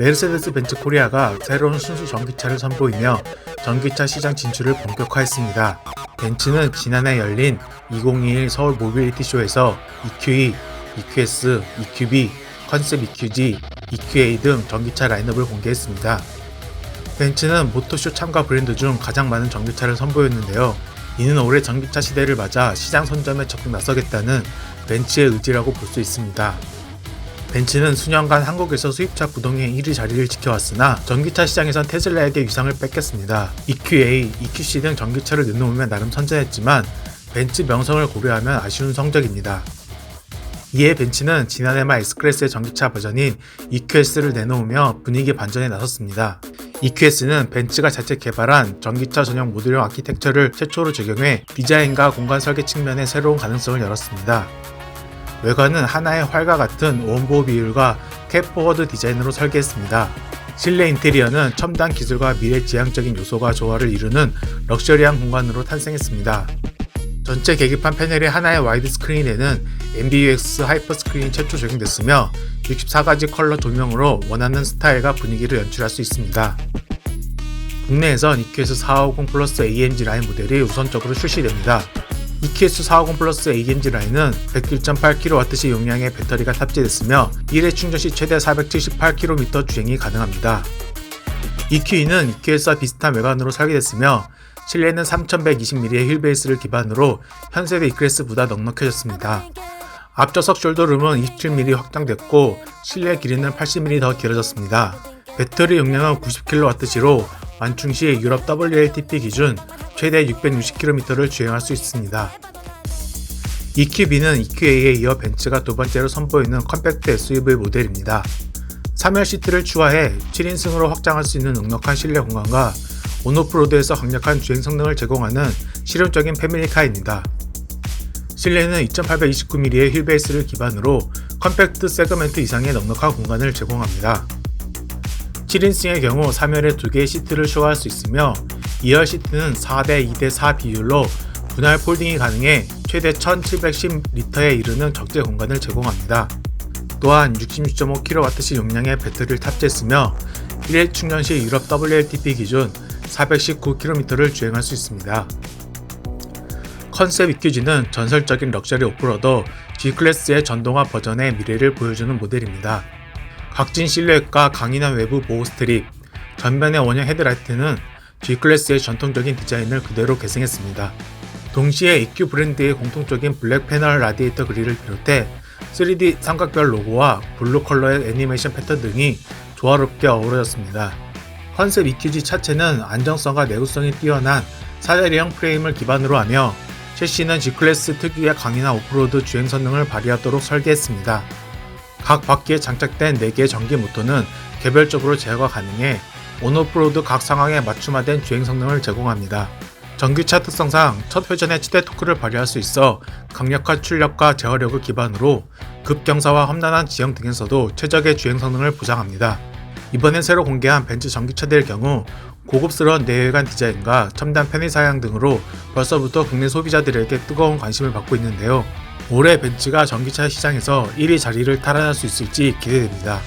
메르세데스 벤츠 코리아가 새로운 순수 전기차를 선보이며 전기차 시장 진출을 본격화했습니다. 벤츠는 지난해 열린 2021 서울 모빌리티 쇼에서 EQE, EQS, EQB, 컨셉 EQG, EQA 등 전기차 라인업을 공개했습니다. 벤츠는 모토쇼 참가 브랜드 중 가장 많은 전기차를 선보였는데요. 이는 올해 전기차 시대를 맞아 시장 선점에 적극 나서겠다는 벤츠의 의지라고 볼 수 있습니다. 벤츠는 수년간 한국에서 수입차 부동의 1위 자리를 지켜왔으나 전기차 시장에선 테슬라에게 위상을 뺏겼습니다. EQA, EQC 등 전기차를 내놓으며 나름 선전했지만 벤츠 명성을 고려하면 아쉬운 성적입니다. 이에 벤츠는 지난해 말 S클래스의 전기차 버전인 EQS를 내놓으며 분위기 반전에 나섰습니다. EQS는 벤츠가 자체 개발한 전기차 전용 모듈형 아키텍처를 최초로 적용해 디자인과 공간 설계 측면에 새로운 가능성을 열었습니다. 외관은 하나의 활과 같은 원보 비율과 캡포워드 디자인으로 설계했습니다. 실내 인테리어는 첨단 기술과 미래지향적인 요소가 조화를 이루는 럭셔리한 공간으로 탄생했습니다. 전체 계기판 패널이 하나의 와이드 스크린이 되는 MBUX 하이퍼 스크린이 최초 적용됐으며 64가지 컬러 조명으로 원하는 스타일과 분위기를 연출할 수 있습니다. 국내에선 EQS 450 플러스 AMG 라인 모델이 우선적으로 출시됩니다. EQS 450 플러스 AMG 라인은 101.8kWh 용량의 배터리가 탑재됐으며 1회 충전 시 최대 478km 주행이 가능합니다. EQE는 EQS와 비슷한 외관으로 설계됐으며 실내는 3120mm의 휠 베이스를 기반으로 현세대 E클래스보다 넉넉해졌습니다. 앞좌석 숄더룸은 27mm 확장됐고 실내 길이는 80mm 더 길어졌습니다. 배터리 용량은 90kWh로 완충 시 유럽 WLTP 기준 최대 660km를 주행할 수 있습니다. EQB는 EQA에 이어 벤츠가 두 번째로 선보이는 컴팩트 SUV 모델입니다. 3열 시트를 추가해 7인승으로 확장할 수 있는 넉넉한 실내 공간과 온오프로드에서 강력한 주행 성능을 제공하는 실용적인 패밀리카입니다. 실내는 2829mm의 휠베이스를 기반으로 컴팩트 세그멘트 이상의 넉넉한 공간을 제공합니다. 7인승의 경우 3열에 2개의 시트를 추가할 수 있으며 2열 시트는 4대 2대 4 비율로 분할 폴딩이 가능해 최대 1710리터에 이르는 적재 공간을 제공합니다. 또한 66.5kWh 용량의 배터리를 탑재했으며 1회 충전 시 유럽 WLTP 기준 419km를 주행할 수 있습니다. 컨셉 EQG는 전설적인 럭셔리 오프로더 G클래스의 전동화 버전의 미래를 보여주는 모델입니다. 각진 실루엣과 강인한 외부 보호 스트립, 전면의 원형 헤드라이트는 G클래스의 전통적인 디자인을 그대로 계승했습니다. 동시에 EQ 브랜드의 공통적인 블랙 패널 라디에이터 그릴을 비롯해 3D 삼각별 로고와 블루 컬러의 애니메이션 패턴 등이 조화롭게 어우러졌습니다. 컨셉 EQG 차체는 안정성과 내구성이 뛰어난 사다리형 프레임을 기반으로 하며 셰시는 G클래스 특유의 강인한 오프로드 주행 성능을 발휘하도록 설계했습니다. 각 바퀴에 장착된 4개의 전기 모터는 개별적으로 제어가 가능해 온오프로드 각 상황에 맞춤화된 주행 성능을 제공합니다. 전기차 특성상 첫 회전에 최대 토크를 발휘할 수 있어 강력한 출력과 제어력을 기반으로 급경사와 험난한 지형 등에서도 최적의 주행 성능을 보장합니다. 이번에 새로 공개한 벤츠 전기차들의 경우 고급스러운 내외관 디자인과 첨단 편의 사양 등으로 벌써부터 국내 소비자들에게 뜨거운 관심을 받고 있는데요. 올해 벤츠가 전기차 시장에서 1위 자리를 탈환할 수 있을지 기대됩니다.